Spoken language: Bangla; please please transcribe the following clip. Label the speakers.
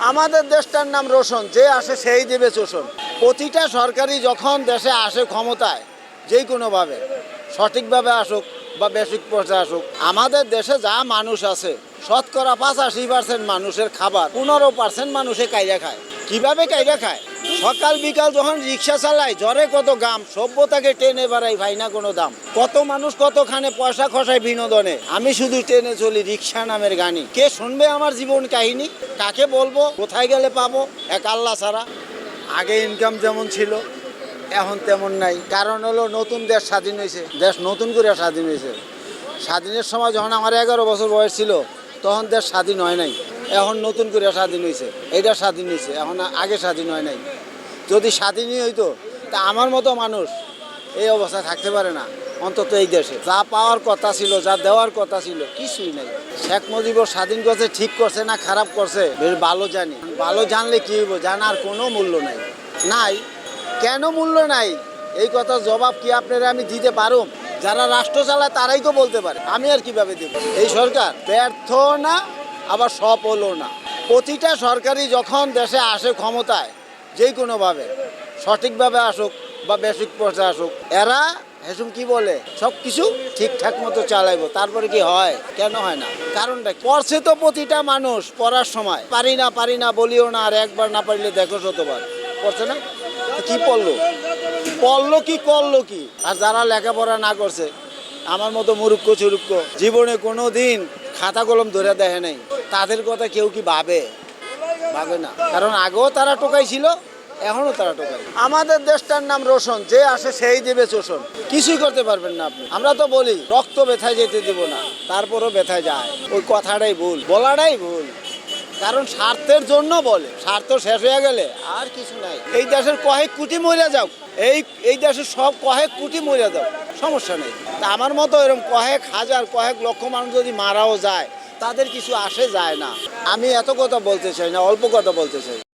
Speaker 1: আমাদের দেশটার নাম রোশন, যে আসে সেই দেবে শোষণ। প্রতিটা সরকারি যখন দেশে আসে ক্ষমতায় যে কোনোভাবে, সঠিকভাবে আসুক বা বেসিক পর্যায়ে আসুক, আমাদের দেশে যা মানুষ আছে, শতকরা পাঁচাশি পার্সেন্ট মানুষের খাবার, পনেরো পার্সেন্ট মানুষে কাইরা খায়। কীভাবে কাইরা খায়? সকাল বিকাল যখন রিক্সা চালায়, জ্বরে কত গাম সভ্যতাকে টেনে বেড়াই ভাই না কোনো দাম। কত মানুষ কতখানে পয়সা খসায় বিনোদনে। আমি শুধু ট্রেনে চলি রিক্সা নামের গানি। কে শুনবে আমার জীবন কাহিনী? কাকে বলব? কোথায় গেলে পাবো? এক আল্লাহ ছাড়া। আগে ইনকাম যেমন ছিল, এখন তেমন নাই। কারণ হলো নতুন দেশ স্বাধীন হয়েছে। দেশ নতুন করে স্বাধীন হয়েছে। স্বাধীনের সময় যখন আমার এগারো বছর বয়স ছিল, তখন দেশ স্বাধীন হয় নাই। এখন নতুন করে স্বাধীন হয়েছে এটা স্বাধীন হয়েছে এখন আগে স্বাধীন হয় নাই। যদি স্বাধীনই হইতো, তা আমার মতো মানুষ এই অবস্থায় থাকতে পারে না, অন্তত এই দেশে। যা পাওয়ার কথা ছিল, যা দেওয়ার কথা ছিল, কিছুই নাই। শেখ মুজিবর স্বাধীন করছে, ঠিক করছে না, খারাপ করছে, বেশ ভালো জানি। ভালো জানলে কি হইব, জানার কোনো মূল্য নাই। নাই? কেন মূল্য নাই? এই কথা জবাব কি আপনারা আমি দিতে পারুম? যারা রাষ্ট্র চালায় তারাই তো বলতে পারে। আমি আর কীভাবে দেব? এই সরকার ব্যর্থ না আবার সব হলো না। প্রতিটা সরকারি যখন দেশে আসে ক্ষমতায় যে কোনোভাবে সঠিকভাবে আসুক বা বেসিক পর্যায়ে আসুক, এরা, হেসুম কি বলে সব কিছু ঠিকঠাক মতো চালাইবো। তারপরে কি হয়? কেন হয় না? কারণটা? পড়ছে তো প্রতিটা মানুষ পড়ার সময়। পারি না পারি না, বলিও না, আর একবার না পারিলে দেখো শতবার। পড়ছে না? কি পড়ল? পড়ল কি, করল কি? আর যারা লেখাপড়া না করছে, আমার মতো মুরুক্ষ চুরুক্ষ জীবনে কোনো দিন খাতা কলম ধরে দেখে নাই। তাদের কথা কেউ কি ভাবে? ভাবে না। কারণ আগেও তারা টোকাই ছিল এখনও তারা টোকাই আমাদের দেশটার নাম রোশন যে আসে সেই দেবে শোষণ। কিছুই করতে পারবেন না আপনি। আমরা তো বলি রক্ত ব্যথায় যেতে দিব না তারপরও ব্যথায় যায়। ওই কথাটাই ভুল বলাটাই ভুল। কারণ স্বার্থের জন্য বলে স্বার্থ শেষ হয়ে গেলে আর কিছু নাই। এই দেশের কয়েক কোটি মরে যাও এই এই দেশের সব কয়েক কোটি মরে যাও সমস্যা নেই। তা আমার মতো এরকম কয়েক হাজার কয়েক লক্ষ মানুষ যদি মারাও যায় তাদের কিছু আসে যায় না। আমি এত কথা বলতে চাই না, অল্প কথা বলতে চাই।